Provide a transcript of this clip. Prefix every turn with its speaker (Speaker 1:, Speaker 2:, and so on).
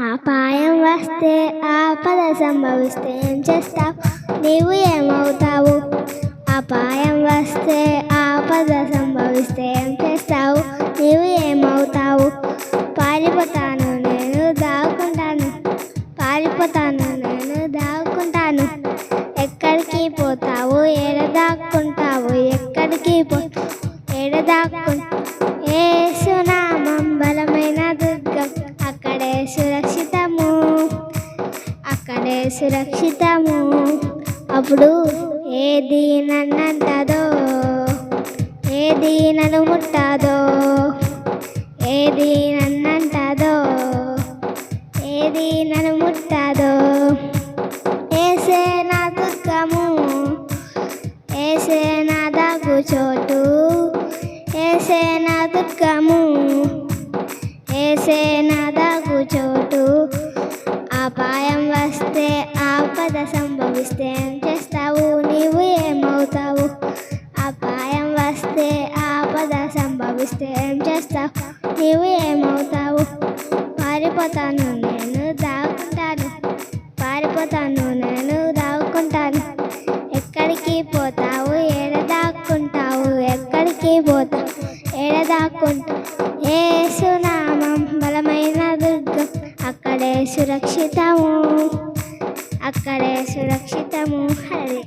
Speaker 1: అపాయం వస్తే ఆపద సంభవిస్తే ఏం చేస్తావు? నీవు ఏమవుతావు? అపాయం వస్తే ఆపద సంభవిస్తే ఏం చేస్తావు? నీవు ఏమవుతావు? పారిపోతాను నేను దాక్కుంటాను. పారిపోతాను నేను దాక్కుంటాను. ఎక్కడికి పోతావు? ఏడ దాక్కుంటావు? ఎక్కడికి పో ఏడ దాక్కుంటావు ఏ సునామం బలం సురక్షితము అప్పుడు ఏది నన్నంటదో ఏది నన్ను ముట్టదో ఏది నన్నంటదో ఏది నన్ను ముట్టదో. ఏసే నా దుఃఖము ఏసే నా దాగు చోటు ఏసే నా దుఃఖము వస్తే ఆపద సంభవిస్తే ఏం చేస్తావు నీవు ఏమవుతావు? అపాయం వస్తే ఆపద సంభవిస్తే ఏం చేస్తావు నీవు ఏమవుతావు? పారిపోతాను నేను దాక్కుంటాను పారిపోతాను నేను దాక్కుంటాను. ఎక్కడికి పోతావు? ఏడ దాక్కుంటావు? ఎక్కడికి పోతావు? ఏడ దాక్కుంటావు? ఏ సునామం బలమైన దుర్గం అక్కడే సురక్షితము. అక్కడే సురక్షితము హరి